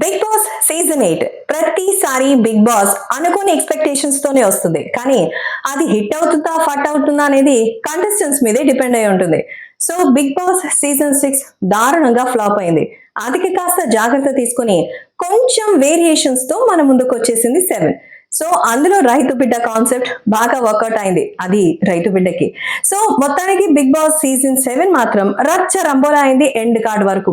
Big boss season eight ప్రతిసారి big Boss అనుకోని expectations తోనే వస్తుంది. కానీ అది హిట్ అవుతుందా ఫట్ అవుతుందా అనేది కంటెస్టెంట్స్ మీదే డిపెండ్ అయి ఉంటుంది. So Bigg Boss season six దారుణంగా ఫ్లాప్ అయింది. అదికి కాస్త జాగ్రత్త తీసుకొని కొంచెం వేరియేషన్స్తో మన ముందుకు వచ్చేసింది సెవెన్ సో అందులో రైతు బిడ్డ కాన్సెప్ట్ బాగా వర్కౌట్ అయింది. అది రైతు బిడ్డకి. సో మొత్తానికి బిగ్ బాస్ సీజన్ సెవెన్ మాత్రం రచ్చ రంబోలా అయింది ఎండ్ కార్డ్ వరకు.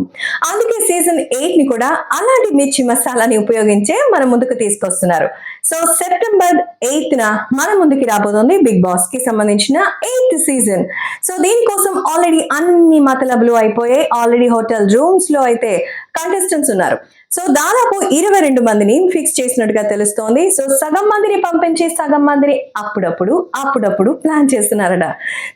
అందుకే సీజన్ ఎయిట్ని కూడా అలాంటి మిర్చి మసాలాని ఉపయోగించే మన ముందుకు తీసుకొస్తున్నారు. సో సెప్టెంబర్ ఎయిత్ న మన ముందుకి రాబోతోంది బిగ్ బాస్కి సంబంధించిన ఎయిత్ సీజన్ సో దీనికోసం ఆల్రెడీ అన్ని మతలబులు అయిపోయాయి ఆల్రెడీ హోటల్ రూమ్స్లో అయితే కంటెస్టెంట్స్ ఉన్నారు. సో దాదాపు ఇరవై రెండు మందిని ఫిక్స్ చేసినట్టుగా తెలుస్తోంది. సో సగం మందిని పంపించి సగం మందిని అప్పుడప్పుడు అప్పుడప్పుడు ప్లాన్ చేస్తున్నారట.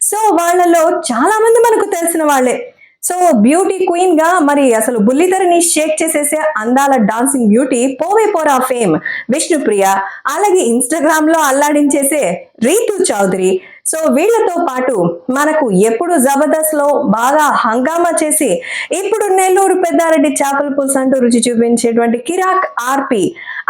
సో వాళ్ళలో చాలా మంది మనకు తెలిసిన వాళ్ళే. సో బ్యూటీ క్వీన్గా మరి అసలు బుల్లిధరని షేక్ చేసేసే అందాల డాన్సింగ్ బ్యూటీ పోవే పోరా ఫేమ్ విష్ణుప్రియ అలాగే ఇన్స్టాగ్రామ్లో అల్లాడించేసే రీతు చౌదరి. సో వీళ్ళతో పాటు మనకు ఎప్పుడు జబర్దస్త్లో బాగా హంగామా చేసి ఇప్పుడు నెల్లూరు పెద్దారెడ్డి చేపల పులుసు అంటూ రుచి చూపించేటువంటి కిరాక్ ఆర్పి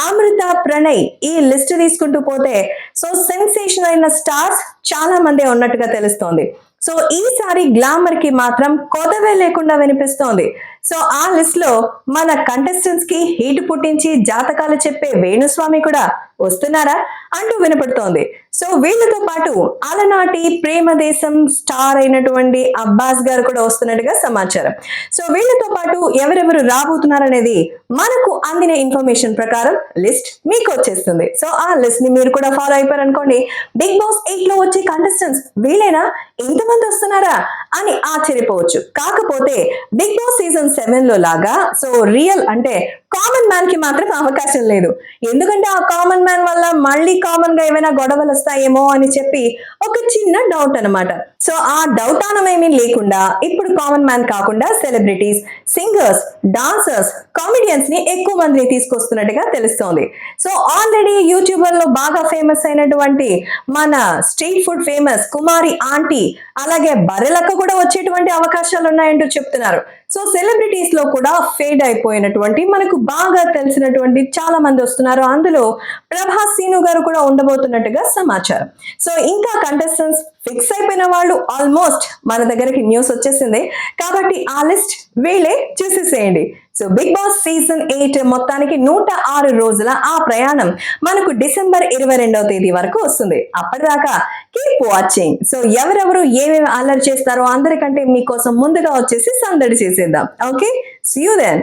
అమృత ప్రణయ్ ఈ లిస్ట్ తీసుకుంటూ పోతే సో సెన్సేషన్ అయిన స్టార్స్ చాలా మందే ఉన్నట్టుగా తెలుస్తోంది. సో ఈసారి గ్లామర్కి మాత్రం కొదవే లేకుండా వినిపిస్తోంది. సో ఆ లిస్ట్లో మన కంటెస్టెంట్స్కి హీట్ పుట్టించి జాతకాలు చెప్పే వేణుస్వామి కూడా వస్తున్నారా? అంటూ వినపడుతోంది. సో వీళ్ళతో పాటు అలనాటి ప్రేమ దేశం స్టార్ అయినటువంటి అబ్బాస్ గారు కూడా వస్తున్నట్టుగా సమాచారం. సో వీళ్ళతో పాటు ఎవరెవరు రాబోతున్నారనేది మనకు అందిన ఇన్ఫర్మేషన్ ప్రకారం లిస్ట్ మీకు వచ్చేస్తుంది. సో ఆ లిస్ట్ని మీరు కూడా ఫాలో అయిపోయారు అనుకోండి బిగ్ బాస్ ఎయిట్లో వచ్చే కంటెస్టెంట్స్ వీళ్ళేనా? ఎంతమంది వస్తున్నారా? అని ఆశ్చర్యపోవచ్చు. కాకపోతే బిగ్ బాస్ సీజన్ సెవెన్లో లాగా సో రియల్ అంటే కామన్ మ్యాన్కి మాత్రం అవకాశం లేదు. ఎందుకంటే ఆ కామన్ మ్యాన్ వల్ల మళ్ళీ కామన్గా ఏమైనా గొడవలు వస్తాయేమో అని చెప్పి ఒక చిన్న డౌట్ అన్నమాట. సో ఆ డౌటానమేమీ లేకుండా ఇప్పుడు కామన్ మ్యాన్ కాకుండా సెలబ్రిటీస్ సింగర్స్ డాన్సర్స్ కామెడియన్స్ని ఎక్కువ మందిని తీసుకొస్తున్నట్టుగా తెలుస్తోంది. సో ఆల్రెడీ యూట్యూబర్లో బాగా ఫేమస్ అయినటువంటి మన street food famous Kumari aunty అలాగే బర్రెలక్క కూడా వచ్చేటువంటి అవకాశాలు ఉన్నాయంటూ చెప్తున్నారు. సో సెలబ్రిటీస్లో కూడా ఫేడ్ అయిపోయినటువంటి మనకు బాగా తెలిసినటువంటి చాలా మంది వస్తున్నారు. అందులో ప్రభాస్ సీను గారు కూడా ఉండబోతున్నట్టుగా సమాచారం. సో ఇంకా కంటెస్టెంట్స్ ఫిక్స్ అయిపోయిన వాళ్ళు ఆల్మోస్ట్ మన దగ్గరికి న్యూస్ వచ్చేసింది. కాబట్టి ఆ లిస్ట్ వీళ్ళే చూసేసేయండి. So Bigg Boss season eight మొత్తానికి నూట ఆరు రోజుల ఆ ప్రయాణం మనకు డిసెంబర్ ఇరవై రెండవ తేదీ వరకు వస్తుంది. అప్పటిదాకా కీప్ వాచింగ్ సో ఎవరెవరు ఏమేమి అల్లరి చేస్తారో అందరికంటే మీకోసం ముందుగా వచ్చేసి సందడి చేసేద్దాం. Okay see you then